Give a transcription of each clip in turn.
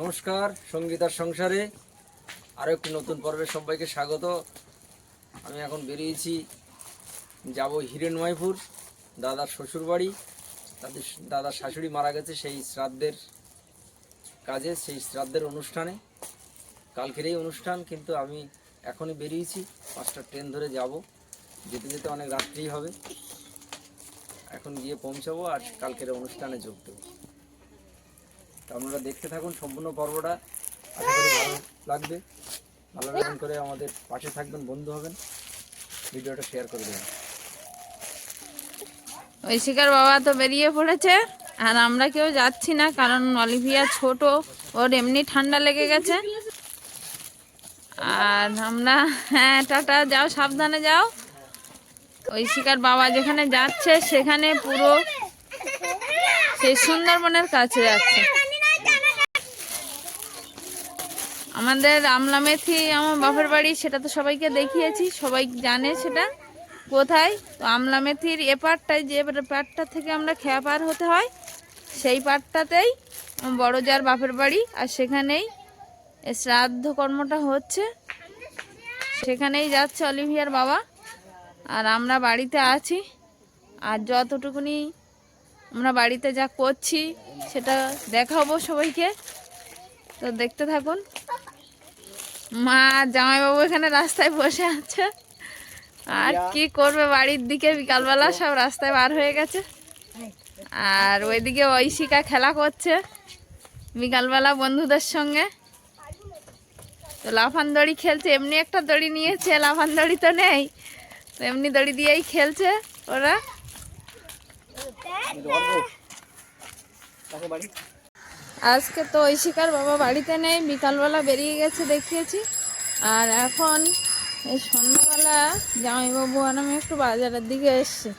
নমস্কার, সঙ্গীতার সংসারে আরও একটি নতুন পর্বে সবাইকে স্বাগত। আমি এখন বেরিয়েছি, যাব হিরেনময়পুর, দাদার শ্বশুরবাড়ি। তাদের দাদার শাশুড়ি মারা গেছে সেই শ্রাদ্ধের কাজে, সেই শ্রাদ্ধের অনুষ্ঠানে। কালকের এই অনুষ্ঠান, কিন্তু আমি এখনই বেরিয়েছি, পাঁচটা ট্রেন ধরে যাব। যেতে যেতে অনেক রাত্রি হবে। এখন গিয়ে পৌঁছাবো আর কালকের অনুষ্ঠানে যোগ দেবো। আপনারা দেখতে থাকুন সম্পূর্ণ পর্বটা। আশা করি ভালো লাগবে। ভালো লাগবেন করে আমাদের পাশে থাকবেন, বন্ধু হবেন। ভিডিওটা শেয়ার করে দেবেন। ঐশিকার বাবা তো বেরিয়ে পড়েছে, আর আমরা কেউ যাচ্ছি না, কারণ অলিভিয়া ছোট, ওর এমনি ঠান্ডা লেগে গেছে। আর আমরা হ্যাঁ টাটা, যাও, সাবধানে যাও। ঐশিকার বাবা যেখানে যাচ্ছে, সেখানে পুরো সেই সুন্দরবনের কাছে যাচ্ছে। আমাদের আমলা মেথি আমার বাপের বাড়ি, সেটা তো সবাইকে দেখিয়েছি, সবাই জানে সেটা। কোথায়? তো আমলা মেথির এ পাটটায় যে পাটটা থেকে আমরা খেয়া পার হতে হয়, সেই পাটটাতেই আমার বড় যার বাপের বাড়ি, আর সেখানেই শ্রাদ্ধ কর্মটা হচ্ছে। সেখানেই যাচ্ছে অলিভিয়ার বাবা, আর আমরা বাড়িতে আছি। আর যতটুকুনি আমরা বাড়িতে যা করছি, সেটা দেখাবো সবাইকে। তো দেখতে থাকুন। মা জামাইবাবু এখানে রাস্তায় বসে আছে। আর কি করবে বাড়ির দিকে? বিকালবেলা সব রাস্তায় বার হয়ে গেছে। আর ওইদিকে ঐশিকা খেলা করছে বিকালবেলা বন্ধুদের সঙ্গে। তো লাফান দড়ি খেলছে। এমনি একটা দড়ি নিয়েছে লাফান দড়ি তো নেই। তো এমনি দড়ি দিয়েই খেলছে ওরা। আজকে তো ঐশিকার বাবা বাড়িতে নেই, বিকালবেলা বেরিয়ে গেছে দেখিয়েছি। আর এখন এই সন্ধ্যাবেলা জামাইবাবু আর আমি একটু বাজারের দিকে এসছি।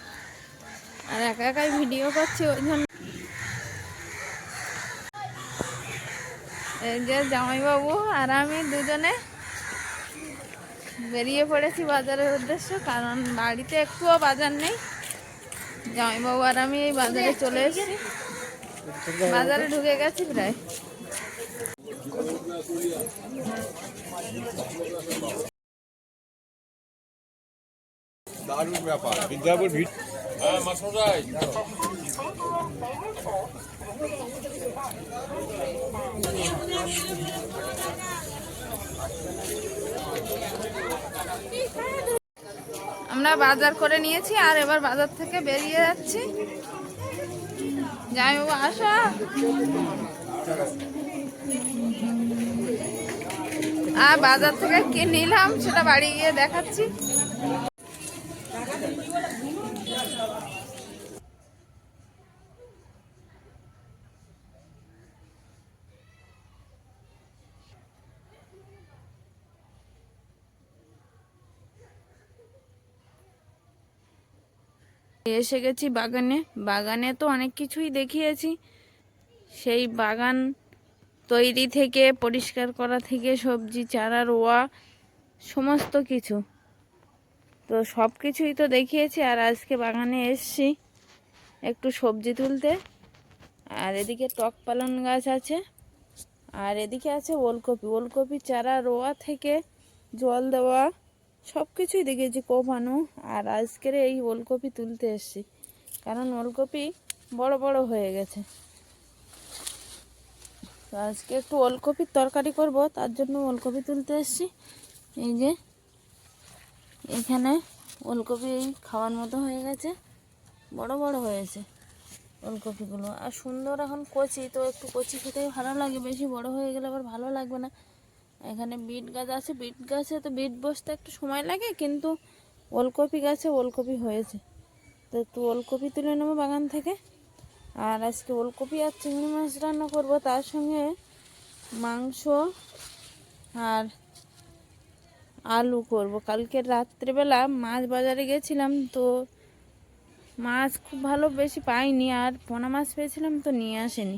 আর একা একাই ভিডিও করছি, ওই জন্য। এই যে জামাইবাবু আর আমি দুজনে বেরিয়ে পড়েছি বাজারের উদ্দেশ্য, কারণ বাড়িতে একটুও বাজার নেই। জামাইবাবু আর আমি এই বাজারে চলে এসেছি। বাজারে ঢুকে গেছি প্রায়। দারুণ ব্যাপার। বিদ্যাপুর ভিড়। হ্যাঁ মাসমশাই আমরা বাজার করে নিয়েছি আর এবার বাজার থেকে বেরিয়ে যাচ্ছি। যাই বাবু আসো। আর বাজার থেকে কে নিলাম সেটা বাড়ি গিয়ে দেখাচ্ছি। এসে গেছি বাগানে। বাগানে তো অনেক কিছুই দেখিয়েছি। সেই বাগান তৈরি থেকে, পরিষ্কার করা থেকে, সবজি, চারা, রোয়া, সমস্ত কিছু। তো সব কিছুই তো দেখিয়েছি আর আজকে বাগানে এসছি একটু সবজি তুলতে। আর এদিকে টক পালন গাছ আছে। আর এদিকে আছে ওলকপি। ওলকপি, চারা, রোয়া থেকে জল দেওয়া। সব কিছুই দেখেছি কোপানো, আর আজকের এই ওলকপি তুলতে এসছি। কারণ ওলকপি বড় বড় হয়ে গেছে। তো আজকে একটু ওলকপির তরকারি করব, তার জন্য ওলকপি তুলতে এসছি। এই যে, এখানে ওলকপি খাওয়ার মতো হয়ে গেছে। বড় বড় হয়েছে ওলকপিগুলো। আর সুন্দর এখন কচি, তো একটু কচি খেতেই ভালো লাগে। বেশি বড় হয়ে গেলে আবার ভালো লাগবে না। এখানে বিট গাছ আছে, বিট গাছে তো বিট বসতে একটু সময় লাগে, কিন্তু ওলকপি গাছে ওলকপি হয়েছে। তো একটু ওলকপি তুলে নেব বাগান থেকে। আর আজকে ওলকপি আর চিংড়ি মাছ রান্না করব, তার সঙ্গে মাংস আর আলু করব। কালকে রাত্রেবেলা মাছ বাজারে গেছিলাম, তো মাছ খুব ভালো বেশি পাইনি, আর পোনা মাছ পেয়েছিলাম তো নিয়ে আসেনি।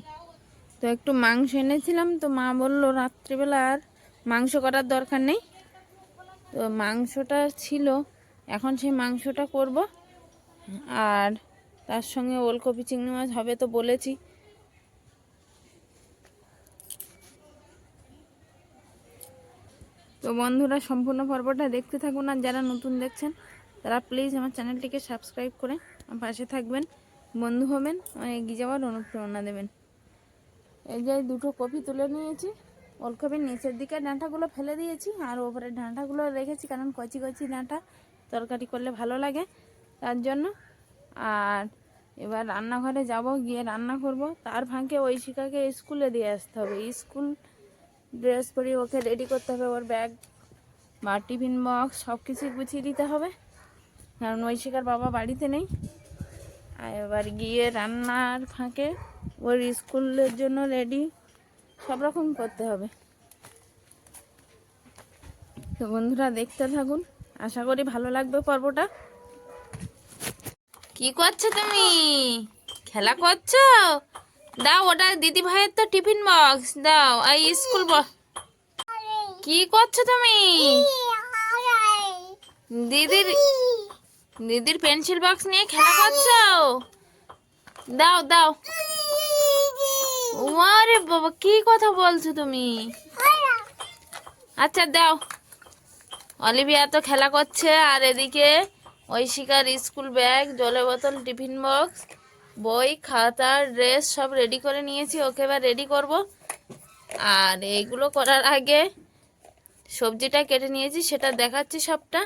তো একটু মাংস এনেছিলাম, তো মা বলল রাত্রিবেলা আর মাংস করার দরকার নেই। তো মাংসটা ছিল, এখন সেই মাংসটা করব। আর তার সঙ্গে ওলকপি চিংড়ি মাছ হবে তো বলেছি। তো বন্ধুরা, সম্পূর্ণ পর্বটা দেখতে থাকুন আর যারা নতুন দেখছেন, তারা প্লিজ আমার চ্যানেলটিকে সাবস্ক্রাইব করে আমার পাশে থাকবেন। বন্ধু হবেন এগিয়ে যাওয়ার অনুপ্রেরণা দেবেন। এই যে দুটো কপি তুলে নিয়েছি। ওলকপির নিচের দিকে ডাঁটাগুলো ফেলে দিয়েছি আর ওপরের ডাঁটাগুলো রেখেছি, কারণ কচি কচি ডাঁটা তরকারি করলে ভালো লাগে তার জন্য। আর এবার রান্নাঘরে যাব, গিয়ে রান্না করব। তার ফাঁকে ঐশিকাকে স্কুলে দিয়ে আসতে হবে। স্কুল ড্রেস পরে ওকে রেডি করতে হবে, ওর ব্যাগ, বা টিফিন বক্স সব কিছুই গুছিয়ে দিতে হবে। কারণ ঐশিকার বাবা বাড়িতে নেই। আর এবার গিয়ে রান্নার ফাঁকে ওর স্কুলের জন্য রেডি। সব রকম করতে হবে। তো বন্ধুরা, দেখতে থাকুন। আশা করি ভালো লাগবে পর্বটা। কি করছ তুমি? খেলা করছ? দাও, ওটা দিদি ভাইয়ের তো টিফিন বক্স দাও, এই স্কুল বক্স কি করছ তুমি? দিদির দিদির পেন্সিল বক্স নিয়ে খেলা করছ? দাও দাও। আরে বাবা, কি কথা বলছো তুমি? আচ্ছা দাও। অলিভিয়া তো খেলা করছে, আর এদিকে ঐশিকার স্কুল ব্যাগ, জলের বোতল, টিফিন বক্স, বই, খাতা, ড্রেস সব রেডি করে নিয়েছি, ওকে এবার রেডি করব। আর এইগুলো করার আগে সবজিটা কেটে নিয়েছি, সেটা দেখাচ্ছি সবটা।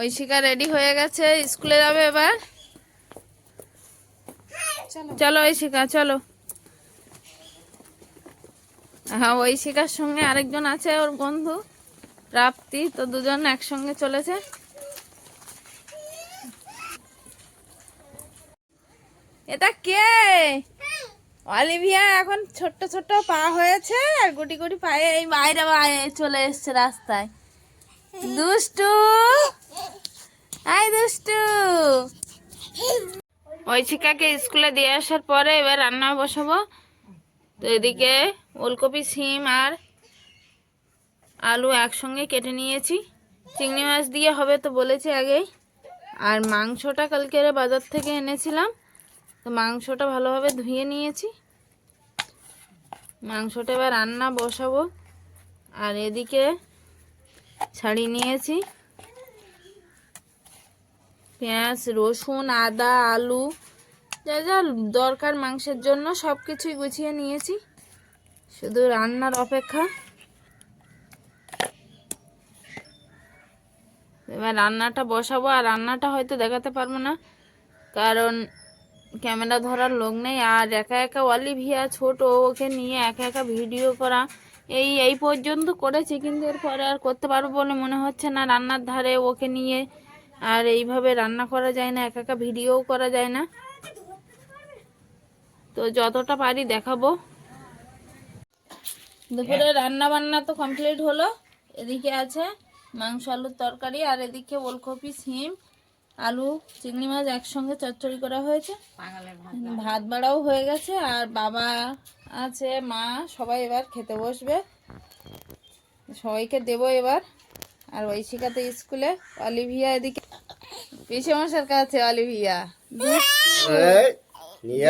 ঐশিকা রেডি হয়ে গেছে, স্কুলে যাবে এবার। চলো ঐশিকা চলো। হ্যাঁ ঐশিকার সঙ্গে আরেকজন আছে ওর বন্ধু, প্রাপ্তি, তো দুজন একসঙ্গে চলেছে। এটা কে? অলিভিয়া, এখন ছোট্ট ছোট্ট পা হয়েছে, আর গুটি গুটি পায়ে এই বাইরে বাইরে চলে এসছে রাস্তায়। দুষ্টু! আই দুষ্টু। ঐশিকাকে স্কুলে দিয়ে আসার পরে এবার রান্না বসাবো। তো এদিকে ওলকপি সিম আর আলু একসঙ্গে কেটে নিয়েছি। চিংড়ি মাছ দিয়ে হবে তো বলেছি আগেই। আর মাংসটা কালকে বাজার থেকে এনেছিলাম। তো মাংসটা ভালোভাবে ধুয়ে নিয়েছি। মাংসটা এবার রান্না বসাবো। আর এদিকে ছাড়িয়ে নিয়েছি। পেঁয়াজ, রসুন, আদা, আলু, যা যা দরকার মাংসের জন্য সব কিছুই গুছিয়ে নিয়েছি। শুধু রান্নার অপেক্ষা। এবার রান্নাটা বসাবো, আর রান্নাটা হয়তো দেখাতে পারব না, কারণ ক্যামেরা ধরার লোক নেই, আর একা একা অলিভিয়া ছোট, ওকে নিয়ে একা একা ভিডিও করা, এই এই পর্যন্ত করেছি, কিন্তু এরপরে আর করতে পারব বলে মনে হচ্ছে না। রান্নার ধারে ওকে নিয়ে আর এইভাবে রান্না করা যায় না একা একা ভিডিওও করা যায় না। তো যতটা পারি দেখাবো। দুপুরে রান্না বান্না তো কমপ্লিট হলো। এদিকে আছে মাংস আলুর তরকারি আর এদিকে ওলকপি সিম আলু চিংড়ি মাছ একসঙ্গে চচ্চড়ি করা হয়েছে। ভাত বাড়াও হয়ে গেছে আর বাবা আছে মা সবাই এবার খেতে বসবে। সবাইকে দেবো এবার। আর ঐশিকাতে স্কুলে অলিভিয়া এদিকে পিসে মশার কাছে অলিভিয়া।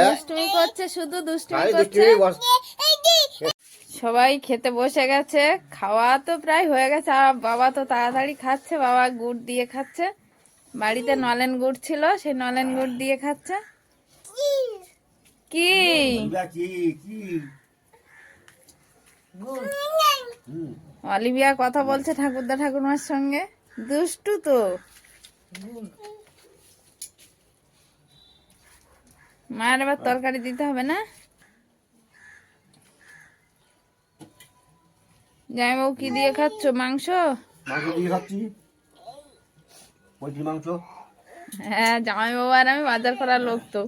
দুষ্টুমি করছে শুধু দুষ্টুমি করছে। সবাই খেতে বসে গেছে খাওয়া তো প্রায় হয়ে গেছে আর বাবা তো তাড়াতাড়ি খাচ্ছে বাবা গুড় দিয়ে খাচ্ছে। বাড়িতে নলেন গুড় ছিল সেই নলেন গুড় দিয়ে খাচ্ছে। কি? অলিভিয়া কথা বলছে ঠাকুরদা ঠাকুরমার সঙ্গে। দুষ্টু তো। মায়ের এবার তরকারি দিতে হবে না? জামাইবাবু কি দিয়ে খাচ্ছ? মাংস? মাংস দিয়ে খাচ্ছি। পোলট্রি মাংস। হ্যাঁ জামাইবাবু আর আমি বাজার করার লোক তো।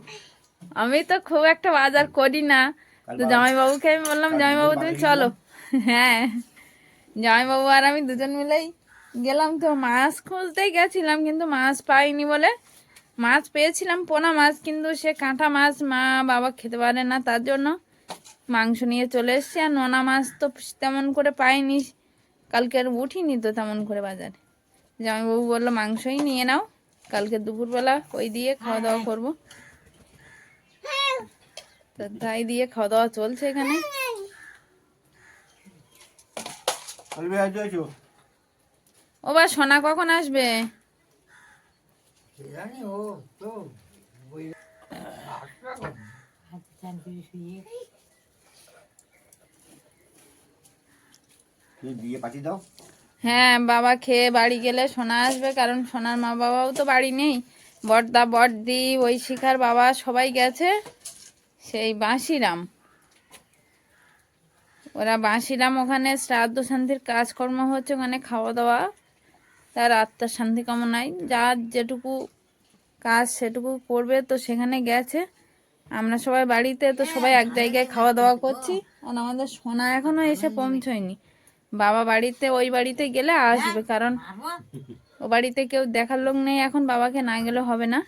আমি তো খুব একটা বাজার করি না। তো জামাইবাবুকে আমি বললাম জামাইবাবু তুমি চলো। হ্যাঁ। জামাইবাবু আর আমি দুজন মিলেই গেলাম তো। মাছ খুঁজতেই গেছিলাম, কিন্তু মাছ পাইনি বলে। মাছ পেয়েছিলাম, পোনা মাছ, কিন্তু সে কাঁটা মাছ মা বাবা খেতে পারে না, তার জন্য মাংস নিয়ে চলে এসেছি। আর নোনা মাছ তো তেমন করে পাইনি কালকে আর উঠিনি তো তেমন করে বাজারে। জামাইবাবু বলল, মাংসই নিয়ে নাও, কালকে দুপুরবেলা ওই দিয়ে খাওয়া দাওয়া করব। তাই দিয়ে খাওয়া দাওয়া চলছে এখানে। ও বা সোনা কখন আসবে? হ্যাঁ বাবা খেয়ে বাড়ি গেলে সোনা আসবে কারণ সোনার মা বাবাও তো বাড়ি নেই। বড়দা বড়দি ওই শিখার বাবা সবাই গেছে। সেই বাঁশিরাম। ওরা বাঁশিরাম ওখানে শ্রাদ্ধ শান্তির কাজকর্ম হচ্ছে ওখানে খাওয়া দাওয়া। তার আত্মার শান্তি কামনায়। যার যেটুকু কাজ সেটুকু করবে তো সেখানে গেছে। আমরা সবাই বাড়িতে তো সবাই এক জায়গায় খাওয়া দাওয়া করছি। আর আমাদের সোনা এখনও এসে পৌঁছয়নি। বাবা বাড়িতে ওই বাড়িতে গেলে আসবে কারণ ও বাড়িতে কেউ দেখার লোক নেই এখন বাবাকে না গেলে হবে না।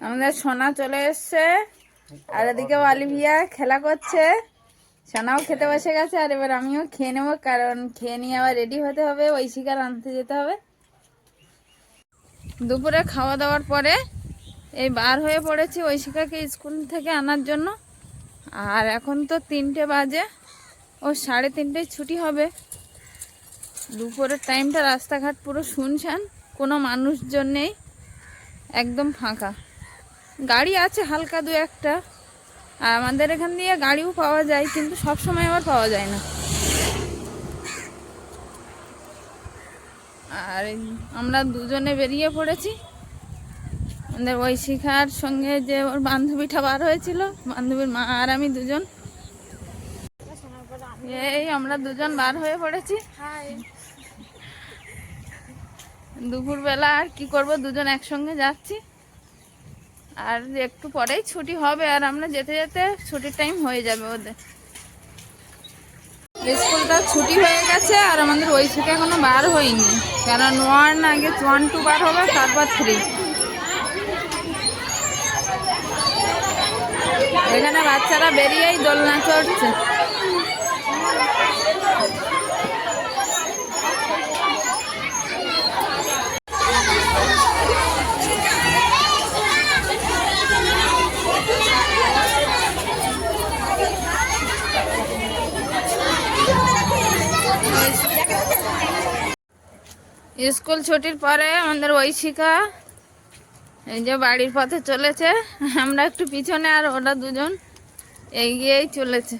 আমাদের সোনা চলে এসছে। আর এদিকে অলিভিয়া খেলা করছে। সোনাও খেতে বসে গেছে, আর এবার আমিও খেয়ে নেব, কারণ খেয়ে নিয়ে আবার রেডি হতে হবে, ওই শিকার আনতে যেতে হবে। দুপুরে খাওয়া দাওয়ার পরে এই বার হয়ে পড়েছি ওই শিকাকে স্কুল থেকে আনার জন্য। আর এখন তো তিনটে বাজে, ও সাড়ে তিনটেয় ছুটি হবে। দুপুরের টাইমটা রাস্তাঘাট পুরো শুনশান, কোনো মানুষজন নেই, একদম ফাঁকা। গাড়ি আছে হালকা দু একটা। আর আমাদের এখান দিয়ে গাড়িও পাওয়া যায় কিন্তু সব সময় আবার পাওয়া যায় না। আর আমরা দুজনে বেরিয়ে পড়েছি। আমাদের ওই শিখার সঙ্গে যে ওর বান্ধবীটা বার হয়েছিল বান্ধবীর মা আর আমি দুজন। এই আমরা দুজন বার হয়ে পড়েছি। দুপুরবেলা আর কি করব দুজন একসঙ্গে যাচ্ছি। আর একটু পরেই ছুটি হবে আর আমরা যেতে যেতে ছুটির টাইম হয়ে যাবে ওদের। স্কুলটা ছুটি হয়ে গেছে আর আমাদের ওই থেকে এখনও বার হয়নি। কারণ ওয়ান আগে ওয়ান টু বার হবে, তারপর থ্রি এখানে বাচ্চারা বেরিয়েই দোলনা চড়ছে। স্কুল ছুটির পরে আমাদের শিখা এই যে বাড়ির পথে চলেছে। আমরা একটু পিছনে আর ওরা দুজন এগিয়েই চলেছে।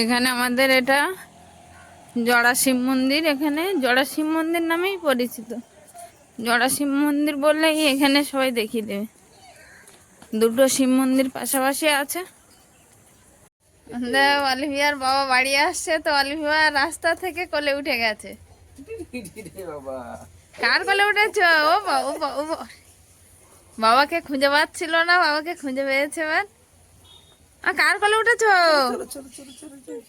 এখানে আমাদের এটা জড়া শিব মন্দির, এখানে জড়া শিব মন্দির নামেই পরিচিত। জড়া শিব মন্দির বললেই এখানে সবাই দেখিয়ে দেবে। দুটো শিব মন্দির পাশাপাশি আছে। অলিভিয়ার বাবা বাড়ি আসছে তো অলিভিয়া রাস্তা থেকে কোলে উঠে গেছে। কার কোলে উঠেছ? ও বা- ও বাবাকে খুঁজে পাচ্ছিল না, বাবাকে খুঁজে পেয়েছে এবার। কার কোলে উঠেছো চলো চলো চলো চলো চলো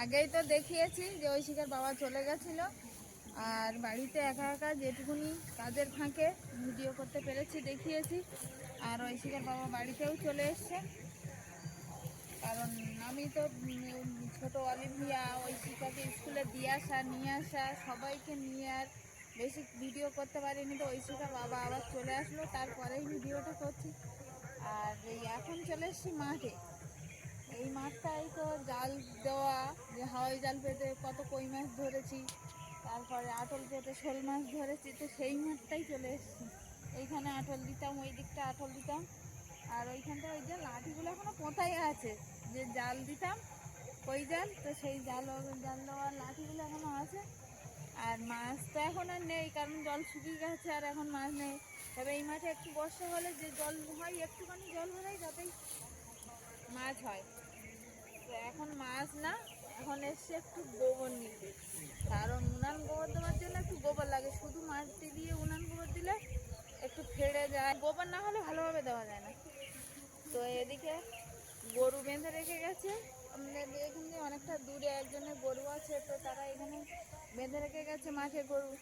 আগেই তো দেখিয়েছি যে ঐশিকার বাবা চলে গেছিল। আর বাড়িতে একা একা যেটুকুনি কাজের ফাঁকে ভিডিও করতে পেরেছি, দেখিয়েছি। আর ঐশিকার বাবা বাড়িতেও চলে এসছে। কারণ আমি তো ছোট অলিভিয়া, ঐশিকাকে স্কুলে দিয়ে আসা, নিয়ে আসা, সবাইকে নিয়ে আর বেশি ভিডিও করতে পারিনি তো, ঐশিকার বাবা আবার চলে আসলো, তারপরেই ভিডিওটা করছি। আর এই এখন চলে এসেছি মাঠে। এই মাঠটাই তো জাল দেওয়া, যে হাওয়াই জাল পেতে কত কই মাছ ধরেছি, তারপরে আটল পেতে শোল মাছ ধরেছি, তো সেই মাঠটাই চলে এসেছি। এইখানে আটল দিতাম, ওই দিকটা আটল দিতাম, আর ওইখানটা ওই যে লাঠিগুলো এখনও পোঁতাই আছে, যে জাল দিতাম, কই জাল, তো সেই জাল জাল দেওয়ার লাঠিগুলো এখনও আছে, আর মাছ তো এখন আর নেই, কারণ জল শুকিয়ে গেছে আর এখন মাছ নেই। তবে এই মাঠে একটু বর্ষা হলে যে জল হয়, একটুখানি জল হলেই যাতেই মাছ হয়। এখন মাছ না, এখন এসছে একটু গোবর নিতে কারণ উনান গোবর দেওয়ার জন্য একটু গোবর লাগে। শুধু মাটি দিয়ে উনান গোবর দিলে একটু ফেড়ে যায়। গোবর না হলে ভালোভাবে দেওয়া যায় না। তো এদিকে গরু বেঁধে রেখে গেছে। আমাদের এখানে অনেকটা দূরে একজনের গরু আছে, তো তারা এখানে বেঁধে রেখে গেছে মাঠে গরু।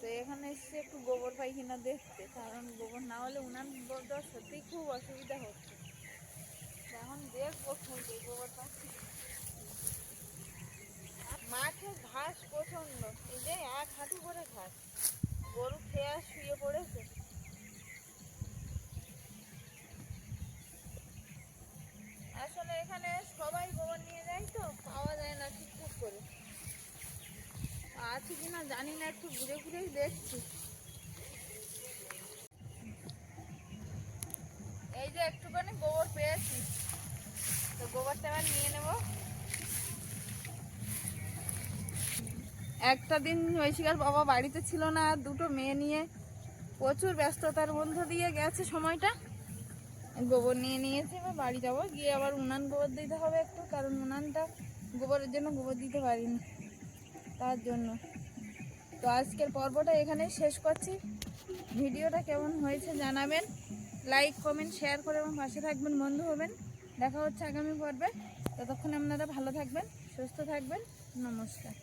তো এখানে এসছে একটু গোবর পায়খানা দেখতে। কারণ গোবর না হলে উনান বলতে সত্যিই খুব অসুবিধা হচ্ছে। এখন ঘাস প্রচণ্ড এই যে এক হাঁটু করে ঘাস। গরু খেয়ে শুয়ে পড়েছে। আসলে এখানে সবাই গোবর নিয়ে যায় তো, পাওয়া যায় না ঠিকঠাক করে। আছে কিনা জানি না, একটু ঘুরে ঘুরেই দেখছি। এই যে একটুখানি গোবর পেয়েছি। গোবরটা নিয়ে নেব। একটা দিন ঐশিকার বাবা বাড়িতে ছিল না, দুটো মেয়ে নিয়ে প্রচুর ব্যস্ততার মধ্য দিয়ে গেছে সময়টা। গোবর নিয়ে নিয়েছি, এবার বাড়ি যাব। গিয়ে আবার উনান গোবর দিতে হবে একটু, কারণ উনানটা গোবরের জন্য গোবর দিতে পারিনি, তার জন্য। তো আজকের পর্বটা এখানেই শেষ করছি। ভিডিওটা কেমন হয়েছে জানাবেন। লাইক, কমেন্ট, শেয়ার করে এবং পাশে থাকবেন, বন্ধু হবেন। দেখা হচ্ছে আগামী পর্বে। ততক্ষণ আপনারা ভালো থাকবেন সুস্থ থাকবেন। নমস্কার।